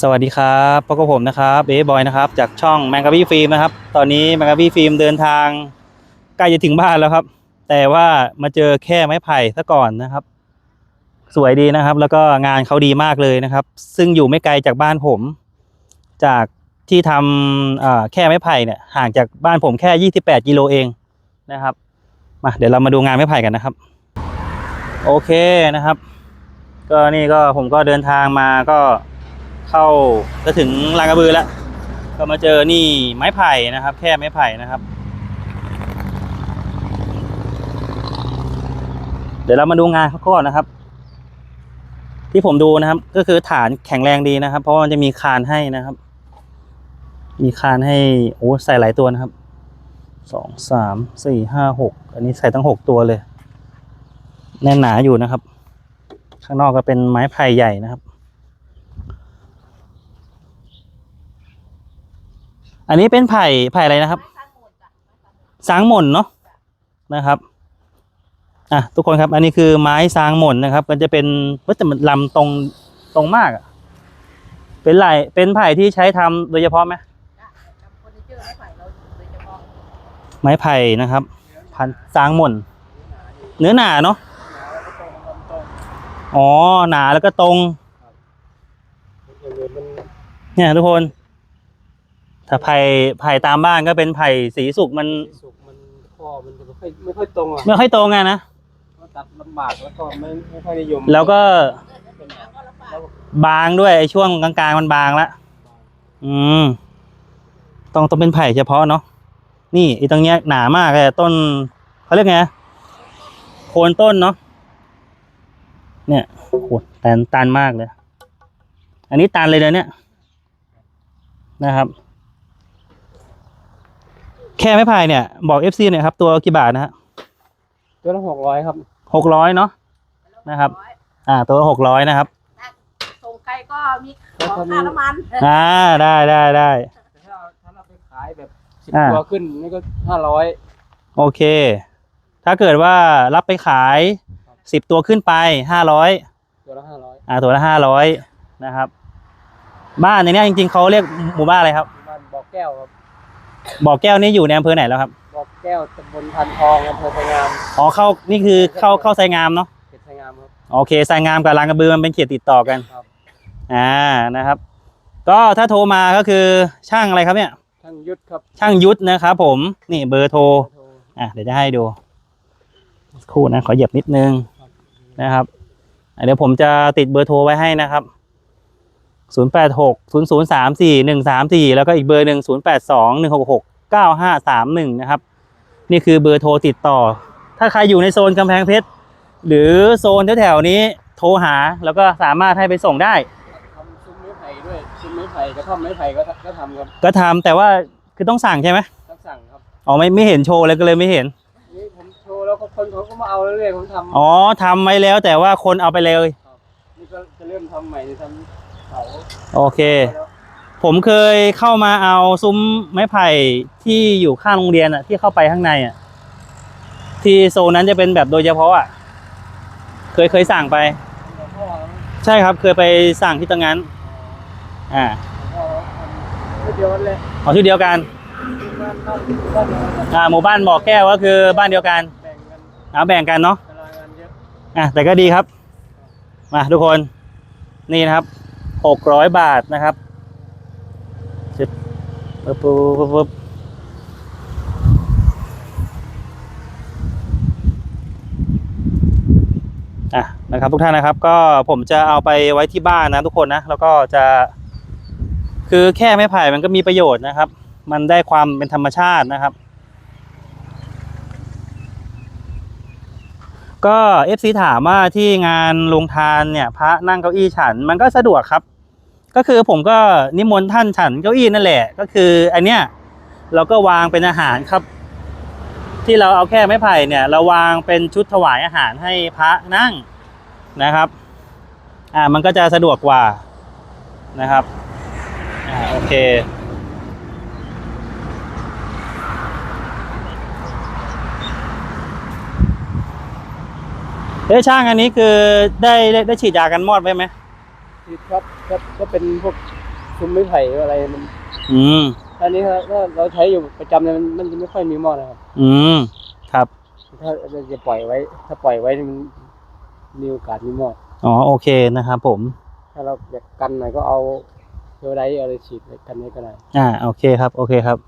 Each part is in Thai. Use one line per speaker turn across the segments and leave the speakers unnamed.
สวัสดีครับพบกับผมนะครับเบบอยนะครับจากช่องแมงกะบี้ฟิล์มนะครับ ตอนนี้แมงกะบี้ฟิล์มเดินทางใกล้จะถึงบ้านแล้วครับ แต่ว่ามาเจอแค่ไม้ไผ่ซะก่อนนะครับ สวยดีนะครับ แล้วก็งานเขาดีมากเลยนะครับ ซึ่งอยู่ไม่ไกลจากบ้านผม จากที่ทำแค่ไม้ไผ่เนี่ยห่างจากบ้านผมแค่ 28 กิโลเองนะครับมาเดี๋ยวเรามาดูงานไม้ไผ่กันนะครับ โอเคนะครับ ก็นี่ก็ผมก็เดินทางมาก็ เข้าจะถึงลางกระบือแล้ว ก็มาเจอนี่ไม้ไผ่นะครับ แค่ไม้ไผ่นะครับ เดี๋ยวเรามาดูงานเขาก่อนนะครับ ที่ผมดูนะครับ ก็คือฐานแข็งแรงดีนะครับ เพราะว่ามันจะมีคานให้นะครับ มีคานให้โอ้ใส่หลายตัวนะครับสองสามสี่ห้าหกอันนี้ใส่ตั้งหกตัวเลย แน่นหนาอยู่นะครับ ข้างนอกก็เป็นไม้ไผ่ใหญ่นะครับ อันนี้เป็นไผ่ไผ่อะไรนะครับ สางหม่นเนาะนะครับอะทุกคนครับ อันนี้คือไม้สางหม่นนะครับ มันจะเป็นว่าแต่มันลำตรงตรงมากอะเป็นไหลเป็นไผ่ที่ใช้ทำโดยเฉพาะไหม
ไม้ไผ่เราโดยเฉพาะ
ไม้ไผ่นะครับ พันสางหม่นเนื้อหนาเนาะอ๋อหนาแล้วก็ตรงเนี่ยทุกคน ถ้าไผ่ไผ่ตามบ้านก็เป็นไผ่สีสุกมัน
สุกมันข้อมันจะไม่ค่อยไม่ค่อยตรงอะ
ไม่ค่อยตรงอะนะ
ก็ตัดลำบากแล้วก็ไม่ไม่ค่อยนิยม
แล้วก็
เป็น
ก็ลำบาก
แล้ว
บางด้วยไอ้ช่วงกลางๆมันบางละอืมต้องต้องเป็นไผ่เฉพาะเนาะนี่ไอ้ตรงเนี้ยหนามากเลยต้นเขาเรียกไงโคนต้นเนาะเนี่ยโหตันตันมากเลย อันนี้ตันเลยนะเนี่ยนะครับ แค่ไม้ไผ่เนี่ยบอกเอฟซีเนี่ยครับตัวกี่บาทนะฮะ
ตัวละหกร้อยครับ
หกร้อยเนาะ นะครับ อ่า ตัวหกร้อยนะครับ
ส่งใครก็มีของค่าน้ำมัน
อ่า ได้ได้ได้
แต่ถ้าถ้าเราไปขายแบบสิบ
อ่า
ตัวขึ้นนี่ก็ห้าร้อย
โอเค ถ้าเกิดว่ารับไปขายสิบตัวขึ้นไปห้าร้อย
ตัวละห้าร้อย
อ่า ตัวละห้าร้อยนะครับ บ้านในเนี้ยจริง ๆเขาเรียกหมู่บ้านอะไรครับ
บ้านบ่อแก้วครับ
บ่อแก้วนี่อยู่ในอำเภอไหนแล้วครับ
บ่อแก้วตำบลพันทองอำเภอไชยงาม
อ๋อเข้านี่คือเข้าเข้าไซงามเนาะ
เขตไชยงามครับ
โอเคไซงามกับลางกระบือมันเป็นเขตติดต่อกัน
ครับ
อ่านะครับ ก็ถ้าโทรมาก็คือช่างอะไรครับเนี่ย
ช่างยุทธครับ
ช่างยุทธนะครับผมนี่เบอร์โทร
โทร
อะเดี๋ยวจะให้ดูสักครู่นะขอเหยียบนิดนึงนะครับอะเดี๋ยวผมจะติดเบอร์โทรไว้ให้นะครับ 0 8 6 0 0 3 4 1 3 4 แล้วก็อีกเบอร์หนึ่ง0 8 2 1 6 6 9 5 3 1 นะครับ นี่คือเบอร์โทรติดต่อ ถ้าใครอยู่ในโซนกำแพงเพชร หรือโซนแถวๆนี้โทรหาแล้วก็สามารถให้ไปส่งได้
ทำซุ้มไม้ไผ่ด้วยซุ้มไม้ไผ่กระท่อมไม้ไผ่ก็ก็ทำครับ
ก็ทำแต่ว่าคือต้องสั่งใช่ไหม
ต้องสั่งครับ
อ๋อไม่ไม่เห็นโชว์เลยก็เลยไม่เห็น
นี่ผมโชว์แล้วก็คนเขาก็มาเอาเรื่อยๆผมทำ
อ๋อทำไว้แล้วแต่ว่าคนเอาไปเลย
นี่ก็จะเริ่มทำใหม่จะทำเสา
โอเค ผมเคยเข้ามาเอาซุ้มไม้ไผ่ที่อยู่ข้างโรงเรียนอะที่เข้าไปข้างในอะที่โซนนั้นจะเป็นแบบโดยเฉพาะอะเคยเคยสั่งไป
หลวงพ่อ
ใช่ครับเคยไปสั่งที่ตรงนั้น อ่า
หลวงพ่อทำไม่เดียวกันเลย
เอาที่เดียวกัน
บ้านบ้านบ้านเดียวกัน
อ่าหมู่บ้านบ่อแก้วก็คือบ้านเดียวกัน
แบ่งกัน
เอาแบ่งกันเนาะ
ตารางงานเยอะ
อะแต่ก็ดีครับ มาทุกคน นี่นะครับ หกร้อยบาทนะครับจึ๊บปึ๊บปึ๊บปึ๊บปึ๊บอะนะครับทุกท่านนะครับก็ผมจะเอาไปไว้ที่บ้านนะทุกคนนะแล้วก็จะคือแค่ไม้ไผ่มันก็มีประโยชน์นะครับ มันได้ความเป็นธรรมชาตินะครับ ก็เอฟซีถามว่าที่งานลงทานเนี่ย พระนั่งเก้าอี้ฉัน มันก็สะดวกครับ ก็คือผมก็นิมนต์ท่านฉันเก้าอี้นั่นแหละ ก็คืออันเนี้ยเราก็วางเป็นอาหารครับ ที่เราเอาแค่ไม้ไผ่เนี่ย เราวางเป็นชุดถวายอาหารให้พระนั่งนะครับ อ่ามันก็จะสะดวกกว่านะครับอ่าโอเคเอ้ช่างอันนี้คือได้ได้ได้ฉีดยากันมอดไว้ไหม
ที่ครับก็ก็เป็นพวกซุ้มไม้ไผ่อะไรมัน
อืม
อันนี้ถ้าถ้าเราใช้อยู่ประจำเนี่ยมันมันจะไม่ค่อยมีมอดนะครับ
อืม ครับ
ถ้าเราจะปล่อยไว้ ถ้าปล่อยไว้นี่มันมีโอกาสมีมอด
อ๋อ โอเคนะครับผม
ถ้าเราอยากกันหน่อยก็เอาเทอร์ไดอะไรฉีดไว้กันไว้ก็ได้
อ่า โอเคครับ โอเคครับ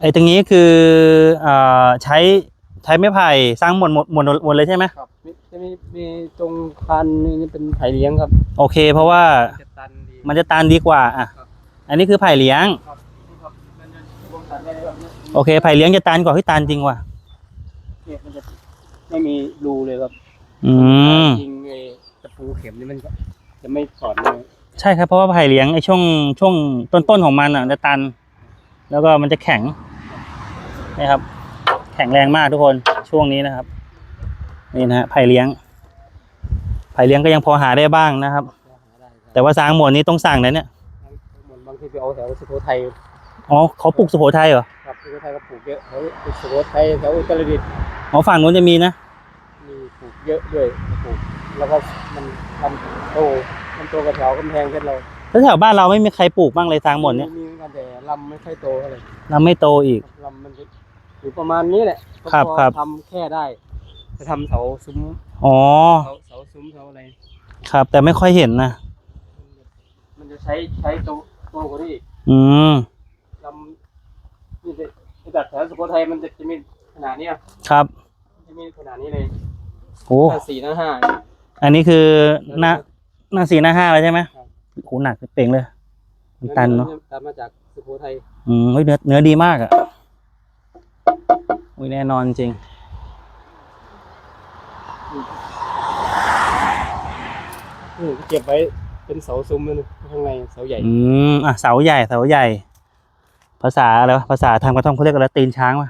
ไอ้ตรงนี้คืออ่าใช้ใช้ไม้ไผ่สร้างหมดหมดหมดหมดเลยใช่ไหม
ครับ มีจะมีมีตรงคันนี่เป็นไผ่เลี้ยงครับ
โอเค เพราะว่า
จะตันดี
มันจะตานดีกว่า อะ
ครับ
อันนี้คือไผ่เลี้ยง
ครับนี่ครับมันจะรวมตันได้เลยครับเนี่ย
โอเค ไผ่เลี้ยงจะตานกว่าที่ตานจริงว่ะ
เนี่ยมันจะไม่มีรูเลยครับ
อืม
จริงไอ้ตะปูเข็มนี่มันก็จะไม่สอดเลย
ใช่ครับ เพราะว่าไผ่เลี้ยงไอ้ช่วงช่วงต้นๆของมันอะจะตัน แล้วก็มันจะแข็งนะครับ แข็งแรงมากทุกคนช่วงนี้นะครับ นี่นะฮะไผ่เลี้ยง ไผ่เลี้ยงก็ยังพอหาได้บ้างนะครับ
หาได้ครับ
แต่ว่าสางหมวนนี้ต้องสั่งนะเนี่ย
เหมือนบางทีไปเอาแถวสุโขทัย
อ๋อเขาปลูกสุโขทัยเหรอ
ครับสุโขทัยก็ปลูกเยอะแถวสุโขทัยแถวอุตรดิตถ์
อ๋อฝั่งนู้นจะมีนะ
มีปลูกเยอะด้วยปลูกแล้วก็มันลำโตมันโตกับแถวกำแพงเพชรเรา
แล้วแถวบ้านเราไม่มีใครปลูกบ้างเลยสางหมวนเนี่ย
มีเหมือนกันแต่ลำไม่ค่อยโตเท่าไหร่
เราไม่โตอีก
ลำมันจะอยู่ประมาณนี้แหละก็
ครับ
พอ
ครับ
ทำแค่ได้ จะทำเสาซุ้ม
อ๋อ
เสาเสาซุ้มเสาอะไร
ครับ แต่ไม่ค่อยเห็นนะ
มันจะใช้ใช้โตโตกว่านี้อีก
อืม
ลำนี่จะจากแถวสุโขทัยมันจะจะมีขนาดเนี้ย
ครับ
จะมีขนาดนี้เลย
โอ้
หน้าสี่หน้าห้า
อันนี้คือหน้าหน้าสี่หน้าห้าเลยใช่ไหมโหหนักเป่งเลย มันตันเนาะ
ตันมาจากสุโขทัย
อืมเฮ้ยเนื้อเนื้อดีมากอะอุ้ยแน่นอนจริง
นี่เก็บไว้เป็นเสาซุ้มเลยนะข้างในเสาใหญ่
อืมอะเสาใหญ่เสาใหญ่ ภาษาอะไรวะภาษาทางกระท่อมเขาเรียกอะไรตีนช้างวะ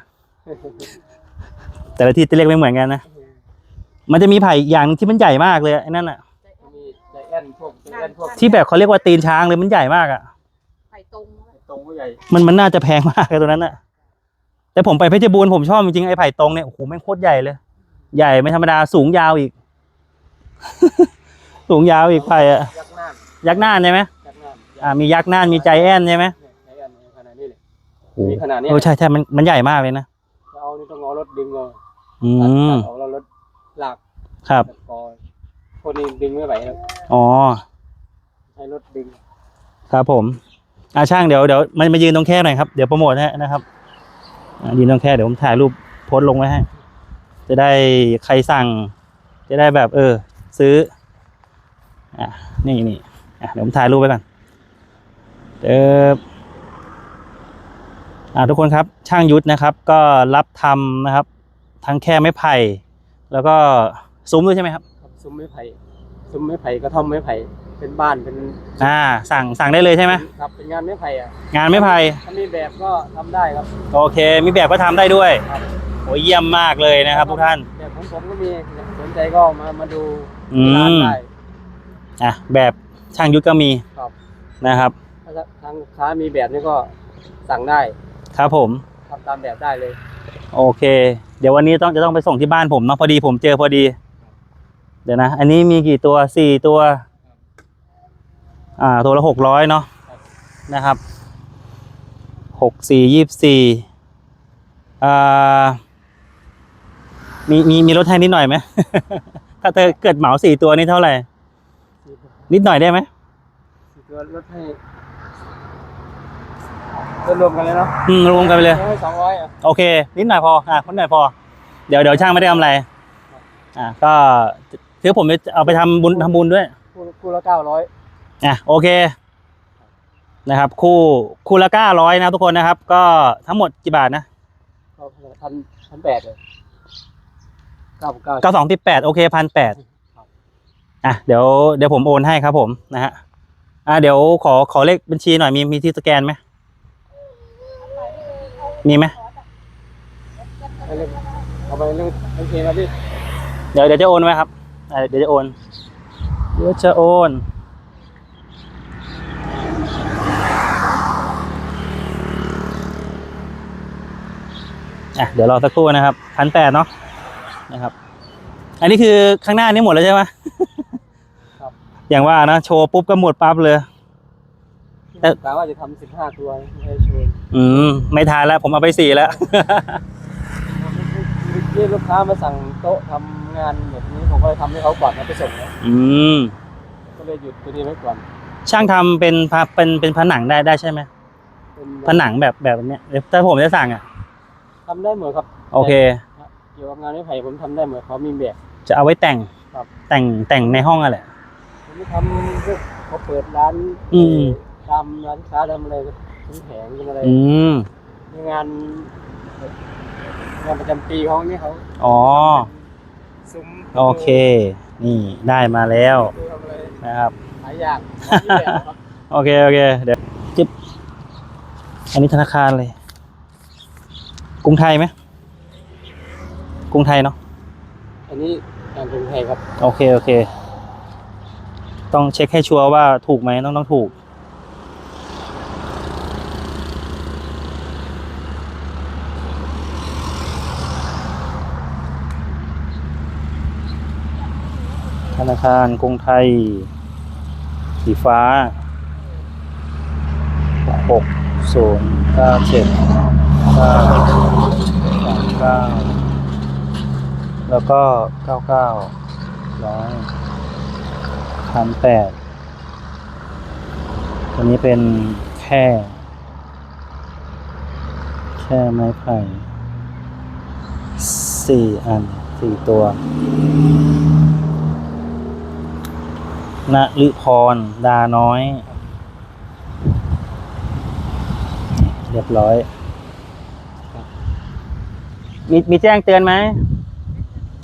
แต่ละที่จะเรียกไม่เหมือนกันนะมันจะมีไผ่อีกอย่างหนึ่งที่มันใหญ่มากเลยไอ้นั่นอะ
มีใจแอนพวกใจแอนพวก
ที่แบบเขาเรียกว่าตีนช้างเลยมันใหญ่มากอะ
ไผ่ตรง
ตรงก็ใหญ่
มันมันน่าจะแพงมากเลยตัวนั้นอะ แต่ผมไปเพชรบูรณ์ผมชอบจริงๆไอ้ไผ่ตรงเนี่ยโอ้โหแม่งโคตรใหญ่เลย ใหญ่ไม่ธรรมดาสูงยาวอีก สูงยาวอีกไผ่อะ
ยักษ์น่าน
ยักษ์น่านใช่ไหม
ยักษ์น่าน
อ่ามียักษ์น่านมีใจแอนใช่ไหม
ใจแอนขนาดนี้เลย
โอ้
มีขนาดนี้
เออใช่ใช่มันมันใหญ่มากเลยนะ
จะเอานี่ต้องเอารถดึงเอา
อืม
เอาแล้วรถลาก
ครับ
ตัดคอคนนี้ดึงไม่ไหวแล้ว
อ๋อ
ใช้รถดึง
ครับผมอ่าช่างเดี๋ยวเดี๋ยวมันมายืนตรงแค่หน่อยครับเดี๋ยวโปรโมทให้นะครับอ่ายืนตรงแค่เดี๋ยวผมถ่ายรูปโพสต์ลงไว้ให้ จะได้ใครสั่ง จะได้แบบเออ ซื้อ อะ นี่นี่อะเดี๋ยวผมถ่ายรูปไว้ก่อนเอออ่าทุกคนครับช่างยุทธนะครับ ก็รับทำนะครับ ทั้งแค่ไม้ไผ่ แล้วก็ซุ้มด้วยใช่ไหมครับ
ครับซุ้มไม้ไผ่ซุ้มไม้ไผ่กระท่อมไม้ไผ่เป็นบ้านเป็น
อ่า สั่งสั่งได้เลยใช่ไหม
ครับเป็นงานไม้ไผ่อะ
งานไม้ไผ่
ถ้ามีแบบก็ทำได้ครับ
โอเค มีแบบก็ทำได้ด้วย
ครับ
โอ้ยเยี่ยมมากเลยนะครับทุกท่าน
แบบของผมก็มีสนใจก็มามาดู
อื
ที่ร้าน
ม
ได้
อะแบบช่างยุทธก็มี
ครับ
นะครับ
ถ้าทางลูกค้ามีแบบนี้ก็สั่งได้
ครับผม
ทำตามแบบได้เลย
โอเค เดี๋ยววันนี้ต้องจะต้องไปส่งที่บ้านผมเนาะพอดีผมเจอพอดี เดี๋ยวนะ อันนี้มีกี่ตัวสี่ตัว อ่า ตัวละหกร้อยเนาะนะครับหกสี่ยี่สี่อ่า มีมีมีลดให้นิดหน่อยไหม ถ้าเธอเกิดเหมาสี่ตัวนี่เท่าไหร่ นิดหน่อยได้ไหม
สี่ตัวลดให้รวมๆกันเลยเนาะ
อืมรวมกันไปเลย
ให้สองร้อยอะ
โอเค นิดหน่อยพออะนิดหน่อยพอ เดี๋ยวเดี๋ยวช่างไม่ได้กำไร อะก็คือผมจะเอาไปทำบุญทำบุญด้วย
คู่คู่ละเก้าร้อย
อะโอเคนะครับ คู่คู่ละเก้าร้อยนะทุกคนนะครับ ก็ทั้งหมดกี่บาทนะ
ก็พันพันแปดเลย เก้าเก้า
เก้าสองที่แปดโอเคพันแปดอะเดี๋ยวเดี๋ยวผมโอนให้ครับผมนะฮะอะเดี๋ยวขอขอเลขบัญชีหน่อยมีมีที่สแกนไหมมีไหม
เอาเลยเอาไปเรื่องโอเคนะพี่
เดี๋ยวเดี๋ยวจะโอนไว้ครับอะเดี๋ยวจะโอนเดี๋ยวจะโอนอะเดี๋ยวรอสักครู่นะครับพันแปดเนาะ นะครับ อันนี้คือข้างหน้านี่หมดแล้วใช่ไหม
ครับ
อย่างว่านะโชว์ปุ๊บก็หมดปั๊บเลย แต่
กะว่าจะทำสิบห้าตัวไม่ให้โชว์
อืมไม่ทานแล้ว ผมเอาไปสี่แล้ว
เรียกลูกค้ามาสั่งโต๊ะทำงานแบบนี้ผมก็เลยทำให้เขาก่อนแล้วไปส่งนะ
อืม
ก็เลยหยุดตัวนี้ไว้ก่อน
ช่างทำเป็นผาเป็นเป็นผนังได้ได้ใช่ไหม
เป็น
ผนังแบบแบบเนี้ยเดี๋ยวถ้าผมจะสั่งอะ
ทำได้หมดครับ
โอเค
แต่เกี่ยวกับงานไม้ไผ่ผมทำได้หมดเขามีแบบ
จะเอาไว้แต่ง
ครับ
แต่งแต่งในห้องอะแหละ
ผมทำพวกเขาเปิดร้าน
อืม
ทำร้านค้าทำอะไรเป็นแผงเป็นอะไร
อืม
มีงานงานประจำปีเขาเนี่ยเขา
อ๋อ
ซุ้ม
โอเค นี่ได้มาแล้ว
ทำอะไร
นะครับ
หลายอย่างมีแบบครับ
โอเค โอเค เดี๋ยว จิ๊บ อันนี้ธนาคารเลย กรุงไทยไหม กรุงไทยเนาะ
อันนี้งานกรุงไทยครับ
โอเคโอเค ต้องเช็คให้ชัวร์ว่าถูกไหมต้องต้องถูก ธนาคารกรุงไทย สีฟ้าหกศูนย์เก้าเจ็ดเก้าสามเก้า แล้วก็เก้าเก้าร้อยพันแปดตัวนี้เป็นแค่ แค่ไม้ไผ่สี่อันสี่ตัวณฤพร ดาน้อย เรียบร้อย มีมีแจ้งเตือนไหม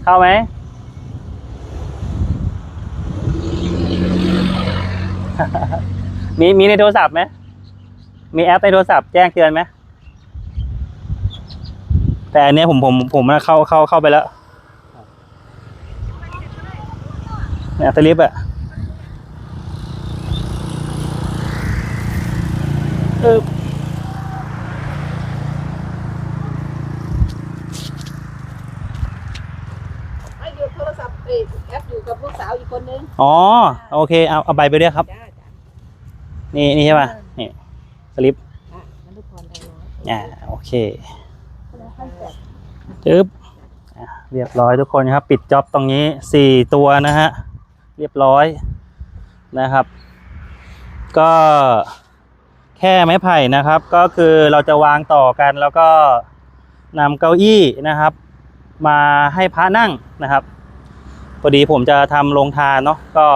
เข้าไหมมีมีในโทรศัพท์ไหมมีแอปในโทรศัพท์แจ้งเตือนไหมแต่อันนี้ผมผมผมนะเข้าเข้าเข้าไปแล้วเนี่ยตะลิฟอะเออ
ไม่อยู่โทรศัพท์ เอ้ยแอปอยู่กับลูกสาวอีกคนนึง
อ๋อโอเคเอาเอาใบไปด้วยครับ
จ้าจ้า
นี่นี่ใช่ป่ะนี่สลิป
อะมันทุกคนได้ร้อย
อ่าโอเค
แล้วขั้นแปด
จึ๊บอะเรียบร้อยทุกคนครับ ปิดจ็อบตรงนี้สี่ตัวนะฮะเรียบร้อยนะครับ ก็แค่ไม้ไผ่นะครับ ก็คือเราจะวางต่อกันแล้วก็นำเก้าอี้นะครับ มาให้พระนั่งนะครับ พอดีผมจะทำโรงทานเนาะก็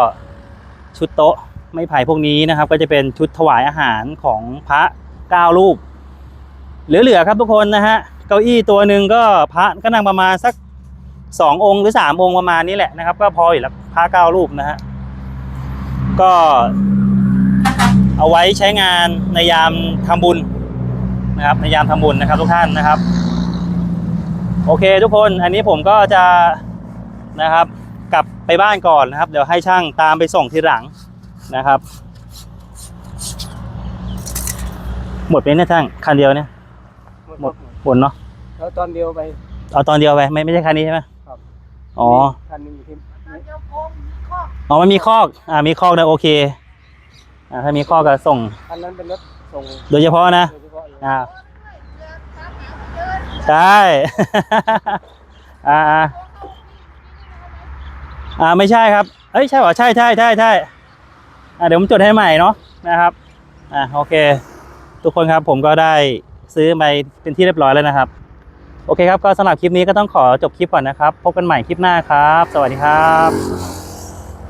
ชุดโต๊ะไม้ไผ่พวกนี้นะครับ ก็จะเป็นชุดถวายอาหารของพระเก้ารูปเหลือๆครับทุกคนนะฮะเก้าอี้ตัวหนึ่งก็พระก็นั่งประมาณสักสององค์หรือสามองค์ประมาณนี้แหละนะครับ ก็พออยู่แล้วพระเก้ารูปนะฮะก็เอาไว้ใช้งานในยามทำบุญนะครับในยามทำบุญนะครับทุกท่านนะครับ โอเคทุกคนอันนี้ผมก็จะนะครับ กลับไปบ้านก่อนนะครับ เดี๋ยวให้ช่างตามไปส่งทีหลังนะครับ หมดไปเนี่ยช่างคันเดียวเนี่ยหมดหมดเนาะ
แล้วตอนเดียวไป
เอาตอนเดียวไปไม่ไม่ใช่คันนี้ใช่ไหม
ครับ
อ๋อ
คันหนึงอยู่ที่
มันเดียวโกงมีข้อ
อ๋อมันมีคอกอ่ามีคอกนะโอเคอ่าถ้ามีคอกก็ส่ง
คันนั้นเป็นรถส่ง
โดยเฉพาะนะ
โดยเฉพาะเอง
อ่า
เดือนสามหาเดือน
ใช่อ่า อ่าไม่ใช่ครับ เอ้ยใช่เหรอใช่ใช่ใช่ใช่อ่าเดี๋ยวผมจดให้ใหม่เนาะนะครับอ่าโอเค ทุกคนครับผมก็ได้ซื้อไปเป็นที่เรียบร้อยแล้วนะครับ โอเคครับก็สำหรับคลิปนี้ก็ต้องขอจบคลิปก่อนนะครับ พบกันใหม่คลิปหน้าครับ สวัสดีครับ